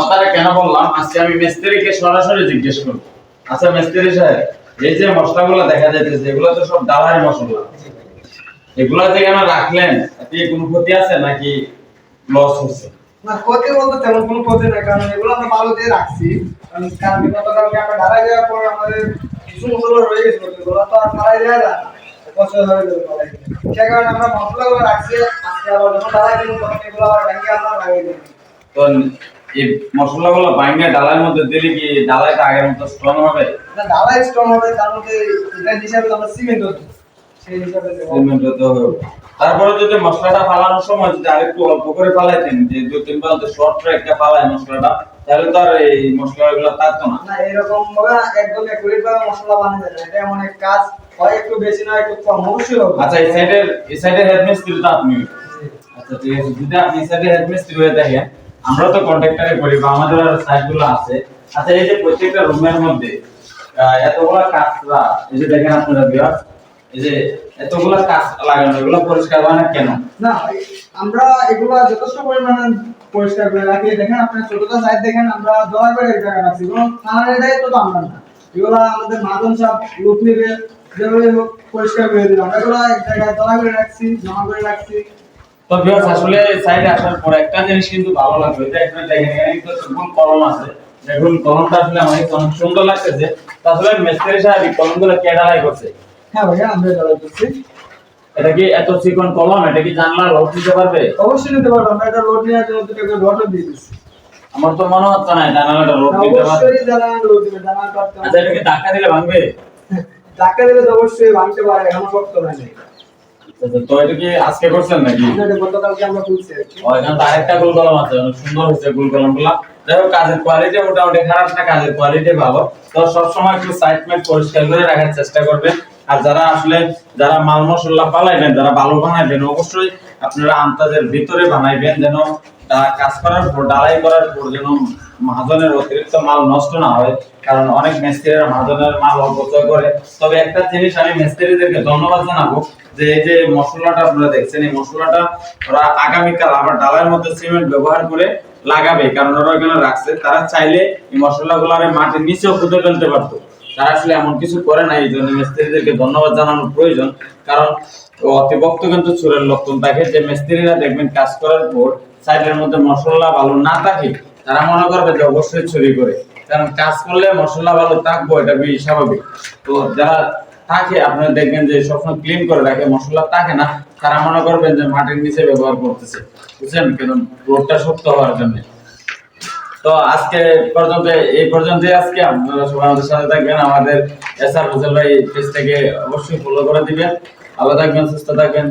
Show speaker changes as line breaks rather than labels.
কথাটা কেন বললাম? আজকে আমি মিস্ত্রিকে সরাসরি জিজ্ঞেস করব। আচ্ছা মিস্ত্রি সাহেব এই যে মশলাগুলো দেখা যাইতেছে এগুলো তো সব ডালাই মশলা। এগুলা যে কেন রাখলেন? এতে কোনো ক্ষতি আছে নাকি লস হচ্ছে?
না ক্ষতি বলতে তেমন কোনো ক্ষতি নাই কারণ এগুলো আমরা ভালো দিয়ে রাখছি। কারণ কারণ আমরা ঢালাই দেওয়ার পর আমাদের কিছু মশলা রয়ে গেছিল এগুলো তো আর ঢালাই যায় না। পছন্দ যাবে সে কারণে আমরা মশলাগুলো রাখছি আজকে আবার যখন ঢালাই দেবো তখন এগুলো আবার ভেঙে আমরা লাগিয়ে দেবো
এই মশলাগুলো বাইঙ্গা ডালার মধ্যে দিলে কি ডালাইটা আগের মতো স্ট্রং হবে?
না ঢালাই স্ট্রং হবে তার মধ্যে এটা হিসাবে আমরা সিমেন্ট সেই হিসাবে
সিমেন্ট হতে হবে। তারপরে যদি মশলাটা ফালানোর সময় যদি আরেকটু অল্প করে ফালাইতেন যে দুই তিন পাল্টে শর্ট একটা ফালায় মশলাটা তাহলে তো আর এই মশলাগুলো থাকতো না।
না এরকম ভাবে একদম একুরেট ভাবে মশলা বানানো যায় এটা এমন এক কাজ হয় একটু বেশি না একটু কম অবশ্যই হবে।
আচ্ছা এই সাইডের এই সাইডের হেড মিস্ত্রি তো আপনি আচ্ছা ঠিক আছে যদি আপনি এই সাইডের হেড মিস্ত্রি হয়ে থাকেন আমরা তো কন্ট্রাক্টরে করি বা আমাদের সাইটগুলো আছে। আচ্ছা এই যে প্রত্যেকটা রুমের মধ্যে এতগুলা কাঁচরা এই যে দেখেন আপনারা বিয়ার এই যে এতগুলা কাঁচ লাগানো, এগুলো পরিষ্কার হয় না কেন?
না, আমরা এগুলো যথেষ্ট পরিমাণে পরিষ্কার করে রাখি। দেখেন আপনার ছোটটা সাইড দেখেন, আমরা জমা করে এই জায়গায় রাখছি। কোনো থানার দায়িত্ব তো আমরা না। এগুলো আমাদের মাদন সাহেব লোক নেবে যেভাবে হোক, পরিষ্কার করে দিলাম এগুলো এক জায়গায় জমা করে রাখছি, জমা করে রাখছি।
তো ভিউয়ার্স আসলে সাইডে আসার পর একটা জিনিস কিন্তু ভালো লাগবে এটা এখানে দেখেন এখানে কিন্তু গুল কলম আছে। দেখুন কলমটা আসলে আমার অনেক সুন্দর লাগতেছে। তো আসলে মিস্ত্রি সাহেব এই কলমগুলো কে ঢালাই করছে?
হ্যাঁ ভাইয়া আমরা জমা করছি।
এটা কি এত চিকন কলম এটা কি জানলা লোড পারবে?
অবশ্যই নিতে পারব আমরা এটা জন্য দুটো রোড দিয়ে দিচ্ছি।
আমার তো মনে হচ্ছে না জানালাটা লোড দিতে পারবে।
অবশ্যই জানা রোড দিবে জানা করতে
আচ্ছা এটা কি ধাক্কা দিলে ভাঙবে?
ধাক্কা দিলে তো অবশ্যই ভাঙতে পারে এখনও শক্ত নাই
আচ্ছা, তো এটা কি আজকে করছেন নাকি?
গতকালকে আমরা তুলছি আর কি।
ও, এখানে তো আরেকটা গোল কলম আছে অনেক সুন্দর হয়েছে গোল কলমগুলা যাই হোক কাজের কোয়ালিটি মোটামুটি খারাপ না কাজের কোয়ালিটি ভালো। তো সবসময় একটু সাইড মেট পরিষ্কার করে রাখার চেষ্টা করবেন। আর যারা আসলে যারা মাল মশলা পালাইবেন যারা ভালো বানাইবেন অবশ্যই আপনারা আন্তাজের ভিতরে বানাইবেন যেন তারা কাজ করার পর ডালাই করার পর যেন মহাজনের অতিরিক্ত মাল নষ্ট না হয়, কারণ অনেক মিস্ত্রিরা মহাজনের মাল অপচয় করে। তবে একটা জিনিস আমি মিস্ত্রিদেরকে ধন্যবাদ জানাব, যে এই যে মশলাটা আপনারা দেখছেন, এই মশলাটা ওরা আগামীকাল আবার ডালার মধ্যে সিমেন্ট ব্যবহার করে লাগাবে, কারণ ওরা ওখানে রাখছে। তারা চাইলে এই মশলাগুলো মাটির নিচেও খুঁজে ফেলতে পারতো। তারা আসলে এমন কিছু করে না, এই জন্য মিস্ত্রিদেরকে ধন্যবাদ জানানোর প্রয়োজন, কারণ অতিভক্ত কিন্তু চুরের লক্ষণ। থাকে যে মিস্ত্রিরা দেখবেন কাজ করার পর সাইডের মধ্যে মশলা ভালো না থাকে তারা মনে করবে যে অবশ্যই চুরি করে। কারণ কাজ করলে মশলা ভালো থাকব, এটা বেশ স্বাভাবিক। তো যারা থাকে, আপনারা দেখবেন যে সবসময় ক্লিন করে রাখে, মশলা থাকে না। তারা মনে করবেন যে মাটির নিচে ব্যবহার করতেছে। বুঝছেন? কেন রোডটা শক্ত হওয়ার জন্য। তো আজকে পর্যন্ত, এই পর্যন্ত আজকে। আপনারা সবাই আমাদের সাথে থাকবেন। আমাদের এসআর হোসেন ভাই পেজ থেকে অবশ্যই ফলো করে দিবেন। ভালো থাকবেন, সুস্থ থাকবেন।